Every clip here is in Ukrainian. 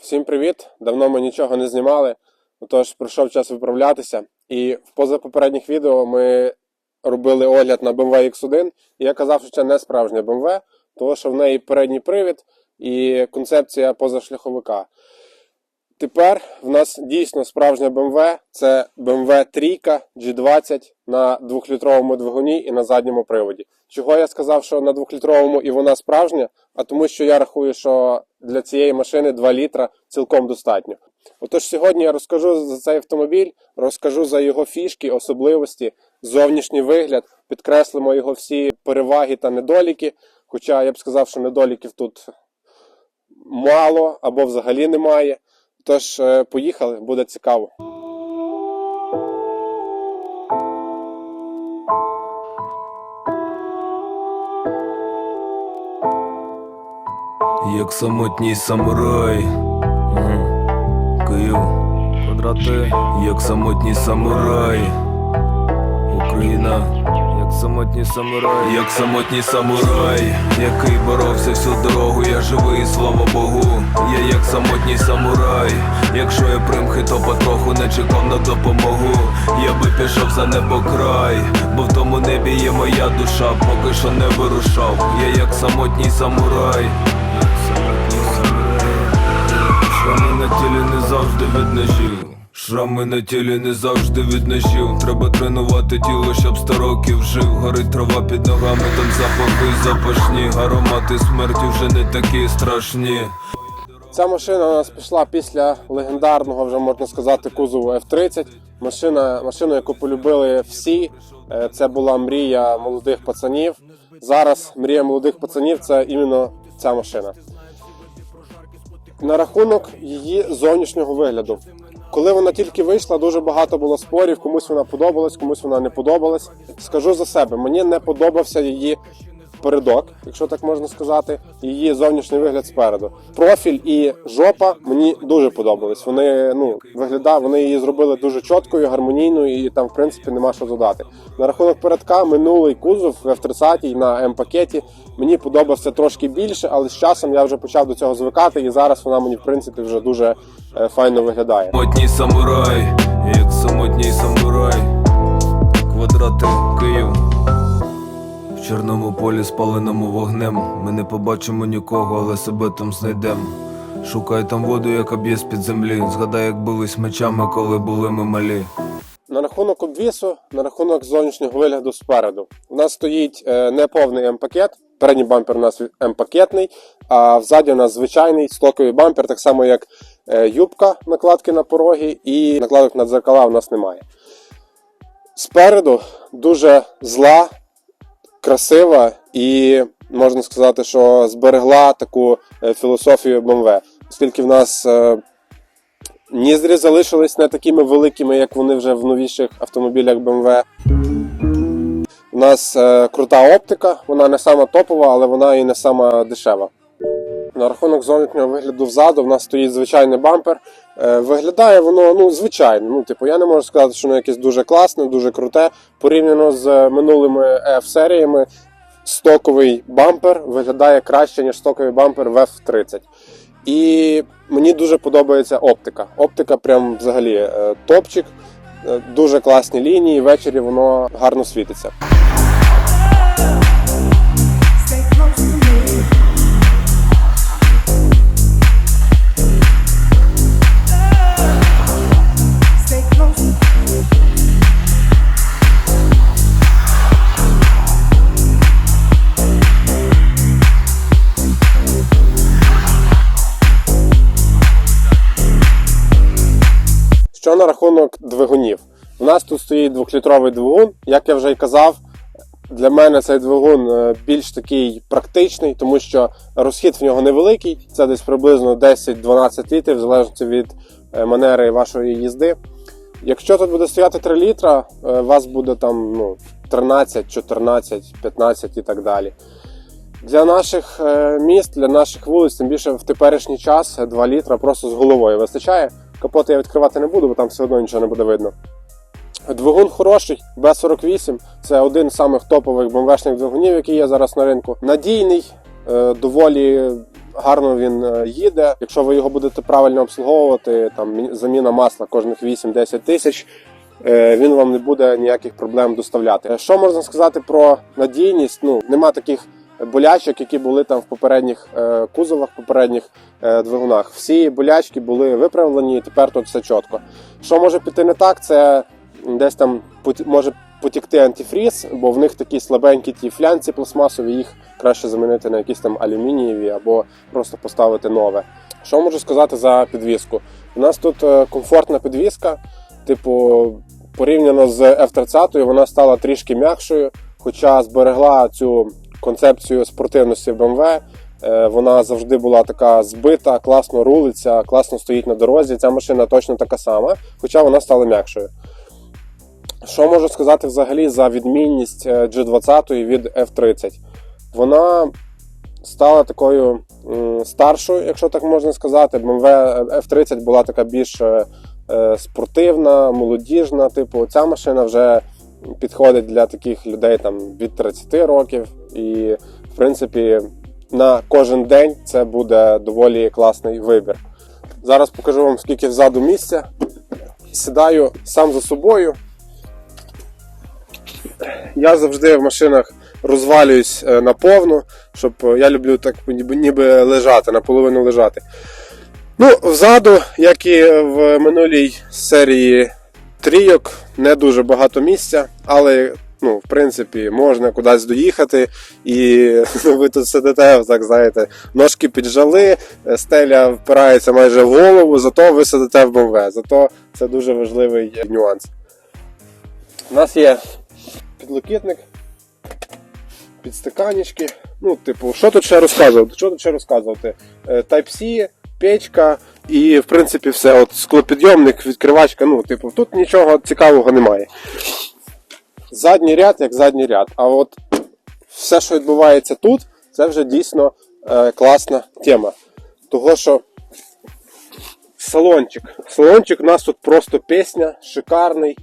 Всім привіт! Давно ми нічого не знімали, тож прийшов час виправлятися. І в позапопередніх відео ми робили огляд на BMW X1, і я казав, що це не справжня BMW, тому що в неї передній привід і концепція позашляховика. Тепер в нас дійсно справжня BMW, це BMW 3 G20 на 2-літровому двигуні і на задньому приводі. Чого я сказав, що на 2-літровому і вона справжня? А тому, що я рахую, що для цієї машини 2 літра цілком достатньо. Отож, сьогодні я розкажу за цей автомобіль, розкажу за його фішки, особливості, зовнішній вигляд, підкреслимо його всі переваги та недоліки. Хоча я б сказав, що недоліків тут мало або взагалі немає. Тож, е, поїхали, буде цікаво. Як самотній самурай. Київ. Квадрати. Як самотній самурай. Україна. Як самотній самурай. Як самотній самурай, який боровся всю дорогу, я живий, слава Богу. Я як самотній самурай. Якщо я примхи, то потроху не чекав на допомогу. Я би пішов за небокрай, бо в тому небі є моя душа, поки що не вирушав. Я як самотній самурай. Шрами на тілі не завжди від ножів. Шрами на тілі не завжди від ножів. Треба тренувати тіло, щоб сто років жив. Горить трава під ногами, там запахи запашні. Аромати смерті вже не такі страшні. Ця машина у нас пішла після легендарного, вже можна сказати, кузову F30. Машина, машину, яку полюбили всі. Е, Це була мрія молодих пацанів. Зараз мрія молодих пацанів це іменно ця машина. На рахунок її зовнішнього вигляду. Коли вона тільки вийшла, дуже багато було спорів, комусь вона подобалась, комусь вона не подобалась. Скажу за себе, мені не подобався її передок, якщо так можна сказати, її зовнішній вигляд спереду. Профіль і жопа мені дуже подобались. Вони ну виглядає, вони її зробили дуже чіткою, гармонійною, і там, в принципі, нема що додати. На рахунок передка минулий кузов в F30 на М-пакеті мені подобався трошки більше, але з часом я вже почав до цього звикати, і зараз вона мені в принципі вже дуже е, файно виглядає. Самотній самурай, як самотній самурай. Квадрати, Київ. Чорному полі спаленому вогнем. Ми не побачимо нікого, але себе там знайдем. Шукай там воду, яка б'є з-під землі. Згадай, як бились мечами, коли були ми малі. На рахунок обвісу, на рахунок зовнішнього вигляду спереду. У нас стоїть е, неповний М-пакет. Передній бампер у нас М-пакетний, а взаді у нас звичайний стоковий бампер, так само як е, юбка накладки на пороги, і накладок на дзеркала у нас немає. Спереду дуже зла, красива і можна сказати, що зберегла таку е, філософію BMW. Оскільки в нас е, Ніздрі залишились не такими великими, як вони вже в новіших автомобілях BMW. У нас е, крута оптика, вона не сама топова, але вона і не сама дешева. На рахунок зовнішнього вигляду взаду, в нас стоїть звичайний бампер. Е, виглядає воно ну, звичайно. Ну, типу, я не можу сказати, що воно якесь дуже класне, дуже круте. Порівняно з минулими F-серіями, стоковий бампер виглядає краще, ніж стоковий бампер в F30. І мені дуже подобається оптика. Оптика прям взагалі е, топчик, Е, дуже класні лінії. Ввечері воно гарно світиться. Що на рахунок двигунів? У нас тут стоїть двохлітровий двигун. Як я вже й казав, для мене цей двигун е, більш такий практичний, тому що розхід в нього невеликий, це десь приблизно 10-12 літрів, в залежності від е, манери вашої їзди. Якщо тут буде стояти 3 літра, е, у вас буде там ну, 13, 14, 15 і так далі. Для наших е, міст, для наших вулиць, тим більше в теперішній час 2 літра просто з головою вистачає. Капот я відкривати не буду, бо там все одно нічого не буде видно. Двигун хороший, Б48. Це один з самих топових бомбешних двигунів, які є зараз на ринку. Надійний, е, доволі гарно він е, їде. Якщо ви його будете правильно обслуговувати, там заміна масла кожних 8-10 тисяч. е, Він вам не буде ніяких проблем доставляти. Що можна сказати про надійність? Ну нема таких болячок, які були там в попередніх е, кузовах, попередніх е, двигунах. Всі болячки були виправлені, і тепер тут все чітко. Що може піти не так, це десь там може потікти антифріз, бо в них такі слабенькі ті флянці пластмасові, їх краще замінити на якісь там алюмінієві або просто поставити нове. Що можу сказати за підвіску? У нас тут е, комфортна підвіска, типу, порівняно з F30, вона стала трішки м'якшою, хоча зберегла цю концепцію спортивності BMW. Е, Вона завжди була така збита, класно рулиться, класно стоїть на дорозі. Ця машина точно така сама, хоча вона стала м'якшою. Що можу сказати взагалі за відмінність е, G20 від F30? Вона стала такою старшою, якщо так можна сказати. BMW F30 була така більш е, е, спортивна, молодіжна. Типу, ця машина вже підходить для таких людей там від 30 років. І, в принципі, на кожен день це буде доволі класний вибір. Зараз покажу вам, скільки взаду місця. Сідаю сам за собою. Я завжди в машинах розвалююсь е, наповну, щоб е, я люблю так ніби лежати, наполовину лежати. Ну, взаду, як і в минулій серії трійок, не дуже багато місця, але ну, в принципі можна кудись доїхати, і ви тут сидите, так знаєте, ножки піджали, е, стеля впирається майже в голову, зато ви сидите в БМВ. Зато це дуже важливий нюанс. У нас є підлокітник, підстаканічки. Ну, типу, що тут ще розказувати? Що тут ще розказувати? Е, Type-C, печка і, в принципі, все. От склопідйомник, відкривачка. Ну, типу, тут нічого цікавого немає. Задній ряд як задній ряд. А от все, що відбувається тут, це вже дійсно е, класна тема. Того, що салончик. Салончик у нас тут просто пісня, шикарний.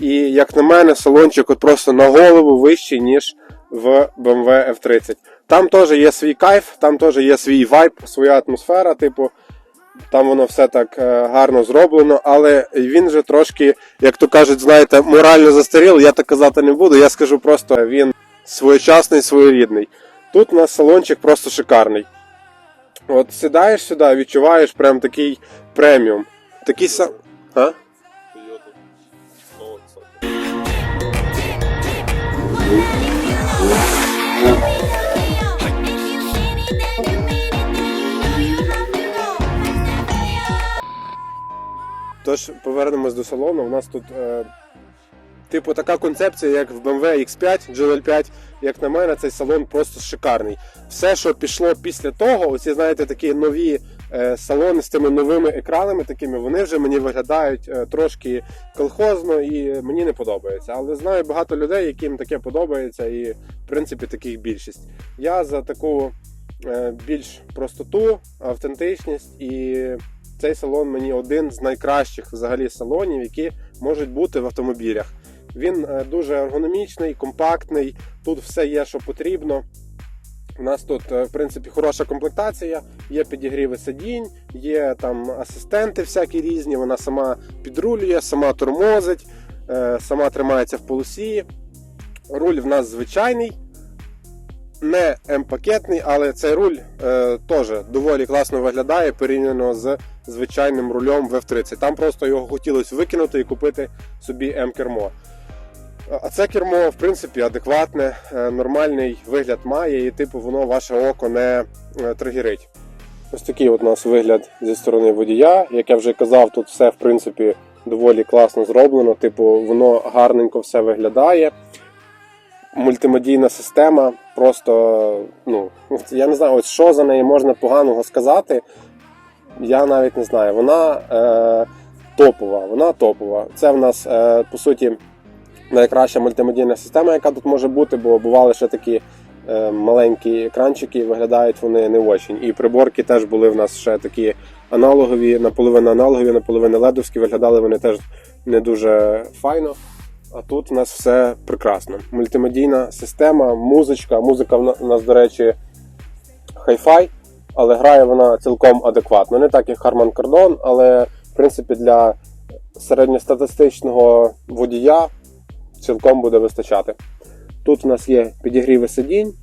І, як на мене, салончик от просто на голову вищий, ніж в BMW F30. Там теж є свій кайф, там теж є свій вайб, своя атмосфера, типу. Там воно все так е, гарно зроблено, але він же трошки, як то кажуть, знаєте, морально застарілий. Я так казати не буду. Я скажу просто, він своєчасний, своєрідний. Тут у нас салончик просто шикарний. От сідаєш сюди, відчуваєш прям такий преміум. Такий сам. А? Тож повернемось до салону. У нас тут, е, типу, така концепція, як в BMW X5, GL5. Як на мене, цей салон просто шикарний. Все, що пішло після того, оці, знаєте, такі нові е, салони з тими новими екранами, такими, вони вже мені виглядають е, трошки колхозно і мені не подобається. Але знаю багато людей, яким таке подобається, і в принципі таких більшість. Я за таку е, більш простоту, автентичність і цей салон мені один з найкращих взагалі салонів, які можуть бути в автомобілях. Він е, дуже ергономічний, компактний, тут все є, що потрібно. У нас тут, е, в принципі, хороша комплектація, є підігріви сидінь, є там асистенти всякі різні, вона сама підрулює, сама тормозить, е, сама тримається в полосі. Руль в нас звичайний, не М-пакетний, але цей руль е, теж доволі класно виглядає порівняно з звичайним рулем в F30. Там просто його хотілося викинути і купити собі М-кермо. А це кермо, в принципі, адекватне, е, нормальний вигляд має, і типу воно ваше око не е, тригерить. Ось такий от у нас вигляд зі сторони водія. Як я вже казав, тут все в принципі доволі класно зроблено. Типу, воно гарненько все виглядає. Мультимедійна система, просто, ну, я не знаю, ось що за неї можна поганого сказати. Я навіть не знаю. Вона е, топова. Вона топова. Це в нас, е, по суті, найкраща мультимедійна система, яка тут може бути, бо бували ще такі е, маленькі екранчики, виглядають вони не очень. І приборки теж були в нас ще такі аналогові, наполовину аналогові, наполовину ледовські, виглядали вони теж не дуже файно. А тут у нас все прекрасно. Мультимедійна система, музичка. Музика в нас, до речі, хай-фай. але грає вона цілком адекватно. Не так, як Harman Kardon, але в принципі для середньостатистичного водія цілком буде вистачати. Тут у нас є підігріви сидінь,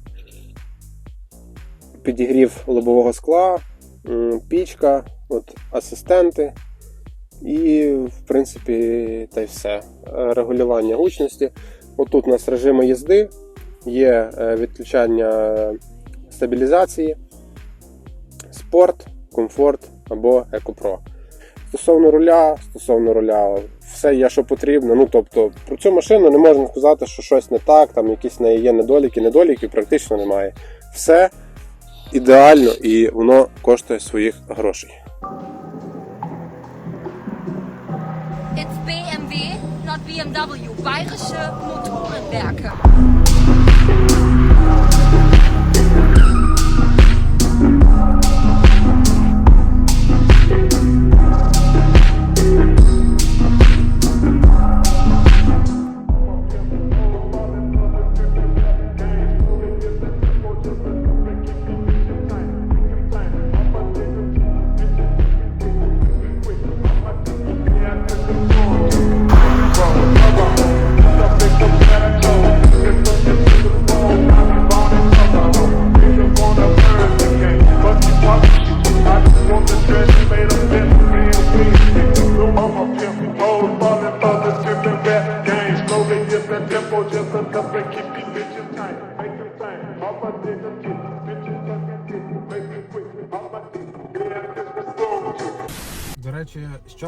підігрів лобового скла, пічка, от, асистенти. І, в принципі, та й все. Е, Регулювання гучності. Отут у нас режими їзди, є е, відключання стабілізації, спорт, комфорт або екопро. Стосовно руля, стосовно руля, все є, що потрібно. Ну тобто, про цю машину не можна сказати, що щось не так, там якісь неї є недоліки, недоліків практично немає. Все ідеально і воно коштує своїх грошей. It's BMW, not BMW. Bayerische Motorenwerke.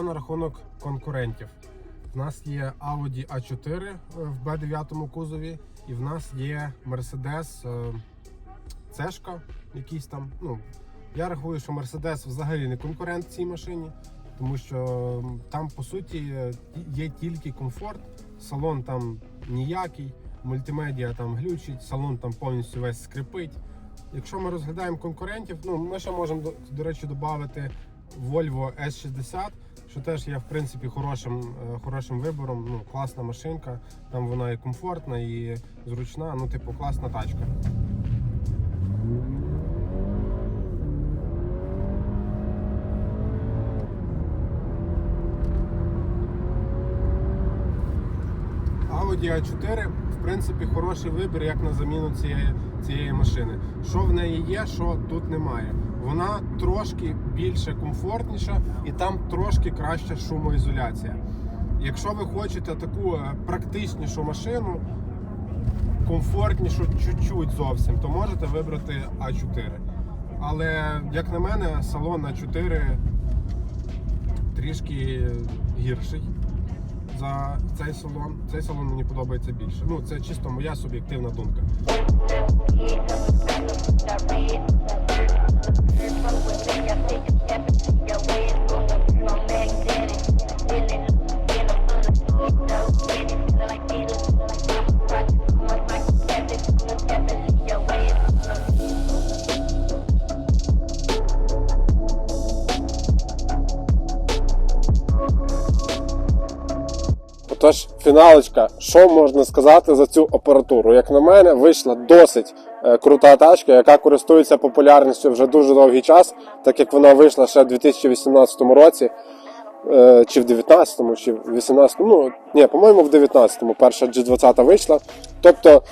На рахунок конкурентів? В нас є Audi A4 в B9 кузові, і в нас є Mercedes е, C-шка якийсь там. Ну, я рахую, що Mercedes взагалі не конкурент цій машині, тому що там по суті е, є тільки комфорт, салон там ніякий, мультимедіа там глючить, салон там повністю весь скрипить. Якщо ми розглядаємо конкурентів, ну ми ще можемо до речі додати Volvo S60, що теж є в принципі хорошим, е, хорошим вибором. Ну, класна машинка, там вона і комфортна, і зручна, ну, типу, класна тачка. Audi A4 в принципі хороший вибір як на заміну цієї, цієї машини. Що в неї є, що тут немає. Вона трошки більше комфортніша і там трошки краща шумоізоляція. Якщо ви хочете таку е, практичнішу машину, комфортнішу чуть-чуть зовсім, то можете вибрати А4. Але, як на мене, салон А4 трішки гірший за цей салон. Цей салон мені подобається більше. Ну, це чисто моя суб'єктивна думка. Отож, фіналочка, що можна сказати за цю апаратуру? Як на мене, вийшла досить крута тачка, яка користується популярністю вже дуже довгий час, так як вона вийшла ще в 2018 році, е, чи в 19-му, чи в 18-му. Ну, ні, по-моєму, в 19-му перша G20 вийшла. Тобто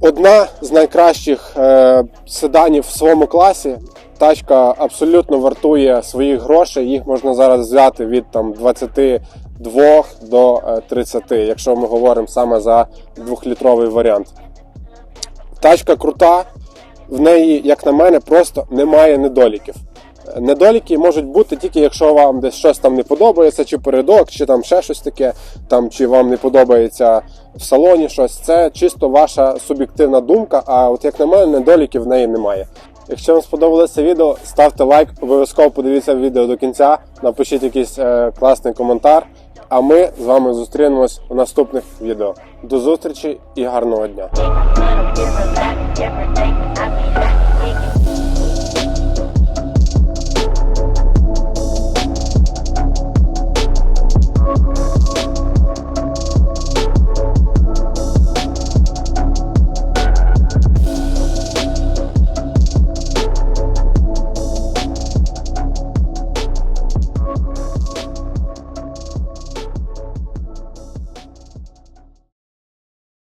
одна з найкращих е, седанів в своєму класі. Тачка абсолютно вартує своїх грошей. Їх можна зараз взяти від там 22 до е, 30, якщо ми говоримо саме за двохлітровий варіант. Тачка крута, в неї, як на мене, просто немає недоліків. Недоліки можуть бути тільки якщо вам десь щось там не подобається, чи передок, чи там ще щось таке, там чи вам не подобається в салоні щось. Це чисто ваша суб'єктивна думка. А от як на мене, недоліків в неї немає. Якщо вам сподобалося відео, ставте лайк, обов'язково подивіться відео до кінця, напишіть якийсь е, класний коментар. А ми з вами зустрінемось у наступних відео. До зустрічі і гарного дня!